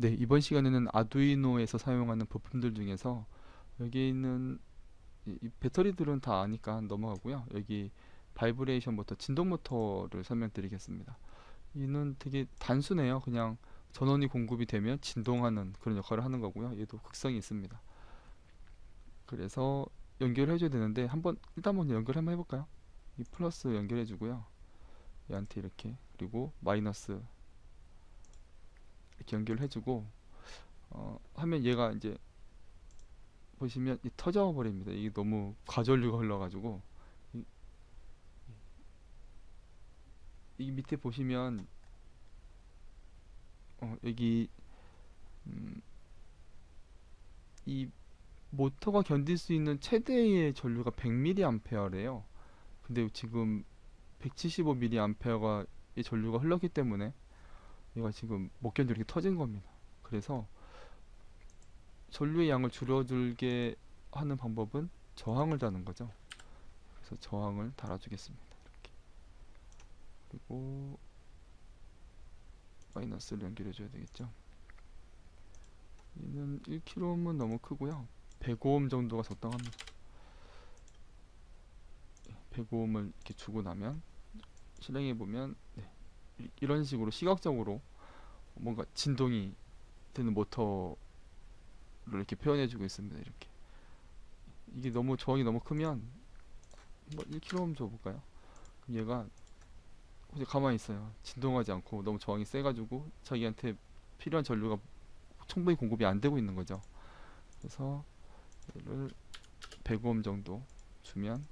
네, 이번 시간에는 아두이노에서 사용하는 부품들 중에서 여기 있는 이, 이 배터리들은 다 아니까 넘어가고요. 여기 바이브레이션 모터, 진동 모터를 설명드리겠습니다. 이는 되게 단순해요. 그냥 전원이 공급이 되면 진동하는 그런 역할을 하는 거고요. 얘도 극성이 있습니다. 그래서 연결해 줘야 되는데 한번 일단 먼저 연결 한번 해볼까요? 이 플러스 연결해 주고요. 얘한테 이렇게 그리고 마이너스 이렇게 연결해 주고 어, 하면 얘가 이제 보시면 이 터져 버립니다. 이게 너무 과전류가 흘러가지고 이, 이 밑에 보시면 어, 여기 음, 이 모터가 견딜 수 있는 최대의 전류가 100mA래요. 근데 지금 175mA가 이 전류가 흘렀기 때문에 얘가 지금 못 견디게 터진 겁니다. 그래서 전류의 양을 줄여들게 하는 방법은 저항을 다는 거죠. 그래서 저항을 달아주겠습니다. 이렇게 그리고 마이너스를 연결해줘야 되겠죠. 얘는 1kΩ은 너무 크고요. 105옴 정도가 적당합니다. 105옴을 이렇게 주고 나면 실행해 보면 네, 이- 이런 식으로 시각적으로 뭔가 진동이 되는 모터를 이렇게 표현해주고 있습니다. 이렇게 이게 너무 저항이 너무 크면 뭐 1kΩ 줘볼까요? 그럼 얘가 그냥 가만히 있어요. 진동하지 않고 너무 저항이 세가지고 자기한테 필요한 전류가 충분히 공급이 안 되고 있는 거죠. 그래서 얘를 105옴 정도 주면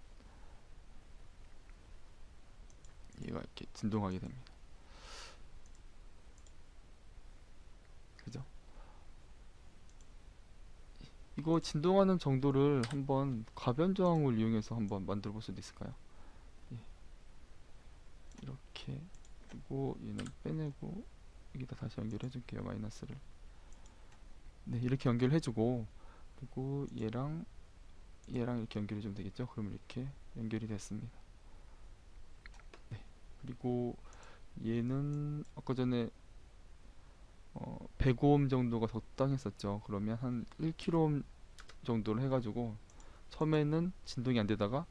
얘가 이렇게 진동하게 됩니다. 그죠? 이거 진동하는 정도를 한번 가변 저항을 이용해서 한번 만들어 볼 수도 있을까요? 예. 이렇게 그리고 얘는 빼내고 여기다 다시 연결해 줄게요 마이너스를 네 이렇게 연결해 주고 그리고 얘랑 얘랑 이렇게 연결해 주면 되겠죠 그럼 이렇게 연결이 됐습니다 네 그리고 얘는 아까 전에 어 105옴 정도가 적당했었죠 그러면 한 1kΩ 정도를 해가지고 처음에는 진동이 안 되다가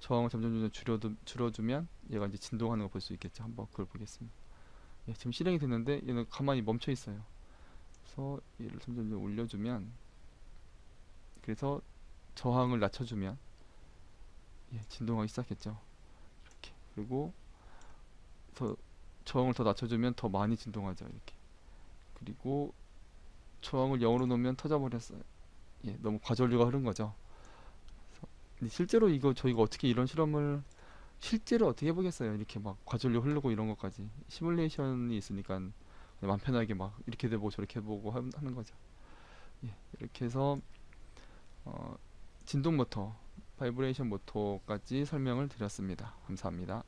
저항을 점점 점점 줄여두, 줄여주면 얘가 이제 진동하는 거볼수 있겠죠. 한번 그걸 보겠습니다. 예, 지금 실행이 됐는데 얘는 가만히 멈춰 있어요. 그래서 얘를 점점 점 점 올려주면 그래서 저항을 낮춰주면 예, 진동하기 시작했죠. 이렇게 그리고 더 저항을 더 낮춰주면 더 많이 진동하죠. 이렇게 그리고 저항을 0으로 놓으면 터져버렸어요. 예, 너무 과전류가 흐른 거죠. 실제로 이거 저희가 어떻게 이런 실험을 실제로 어떻게 해보겠어요? 이렇게 막 과전류 흐르고 이런 것까지 시뮬레이션이 있으니까 맘 편하게 막 이렇게 해보고 저렇게 해보고 함- 하는 거죠. 예, 이렇게 해서 어, 진동 모터, 바이브레이션 모터까지 설명을 드렸습니다. 감사합니다.